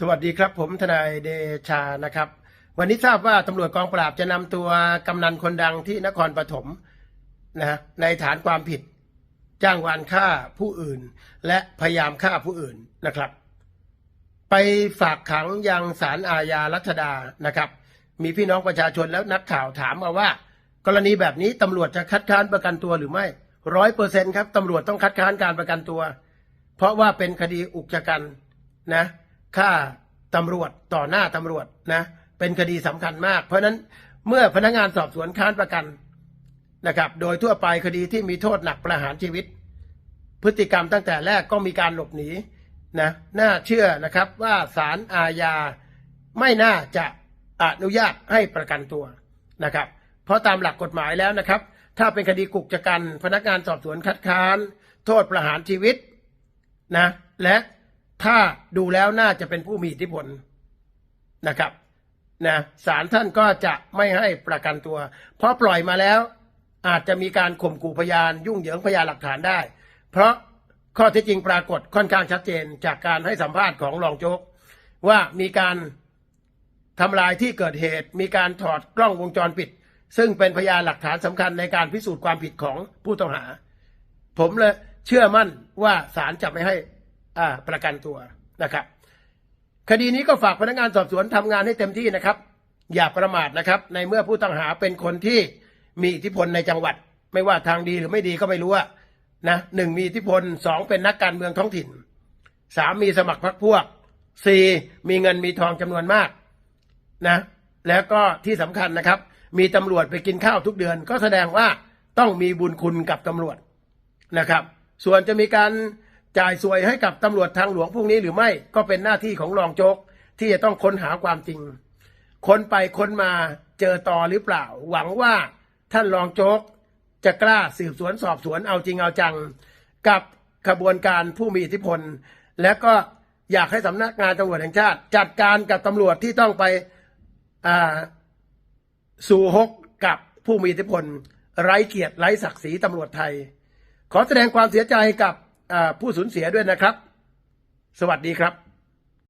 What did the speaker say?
สวัสดีครับผมทนายเดชานะครับ วันนี้ทราบว่าตำรวจกองปราบจะนำตัวกำนันคนดังที่นครปฐมนะในฐานความผิด จ้างวานฆ่าผู้อื่น และพยายามฆ่าผู้อื่นนะครับ ไปฝากขังยังศาลอาญารัชดานะครับ มีพี่น้องประชาชนแล้วนักข่าวถามมาว่า กรณีแบบนี้ตำรวจจะคัดค้านประกันตัวหรือไม่ร้อยเปอร์เซ็นครับตำรวจต้องคัดค้านการประกันตัว เพราะว่าเป็นคดีอุกชะกันนะ ฆ่าตำรวจต่อหน้าตำรวจนะเป็นคดีสำคัญมาก เพราะนั้นเมื่อพนักงานสอบสวนค้านประกันนะครับ โดยทั่วไปคดีที่มีโทษหนักประหารชีวิต พฤติกรรมตั้งแต่แรกก็มีการหลบหนีนะน่าเชื่อนะครับว่าศาลอาญาไม่น่าจะอนุญาตให้ประกันตัวนะครับ เพราะตามหลักกฎหมายแล้วนะครับ ถ้าเป็นคดีกุกจกันพนักงานสอบสวนคัดค้าน โทษประหารชีวิตนะและ ถ้าดูแล้วน่าจะเป็นผู้มีอิทธิพลนะครับนะศาลท่านก็จะไม่ให้ประกันตัว เพราะปล่อยมาแล้ว อาจจะมีการข่มขู่พยาน ยุ่งเหยิงพยานหลักฐานได้ เพราะข้อเท็จจริงปรากฏค่อนข้างชัดเจนจากการให้สัมภาษณ์ของรองโจ๊กว่ามีการทำลายที่เกิดเหตุ มีการถอดกล้องวงจรปิด ซึ่งเป็นพยานหลักฐานสำคัญในการพิสูจน์ความผิดของผู้ต้องหา ผมเลยเชื่อมั่นว่าศาลจะไม่ให้ ประกันตัวนะครับ คดีนี้ก็ฝากพนักงานสอบสวนทำงานให้เต็มที่นะครับ อย่าประมาทนะครับ ในเมื่อผู้ต้องหาเป็นคนที่มีอิทธิพลในจังหวัด ไม่ว่าทางดีหรือไม่ดีก็ไม่รู้อะนะหนึ่งมีอิทธิพลสองเป็นนักการเมืองท้องถิ่นสามมีสมัครพรรคพวกสี่มีเงินมีทองจำนวนมากนะ แล้วก็ที่สำคัญนะครับ มีตำรวจไปกินข้าวทุกเดือน ก็แสดงว่าต้องมีบุญคุณกับตำรวจนะครับ ส่วนจะมีการ จ่ายสวยให้กับตำรวจทางหลวงพวกนี้หรือไม่ก็เป็นหน้าที่ของรองโจ๊กที่จะต้องค้นหาความจริง ค้นไปค้นมาเจอต่อหรือเปล่า หวังว่าท่านรองโจ๊กจะกล้าสืบสวนสอบสวนเอาจริงเอาจัง กับขบวนการผู้มีอิทธิพล และก็อยากให้สำนักงานตำรวจแห่งชาติ จัดการกับตำรวจที่ต้องไปสู่ฮกกับผู้มีอิทธิพล ไร้เกียรติไร้ศักดิ์ศรีตำรวจไทย ขอแสดงความเสียใจกับ ผู้สูญเสียด้วยนะครับ สวัสดีครับ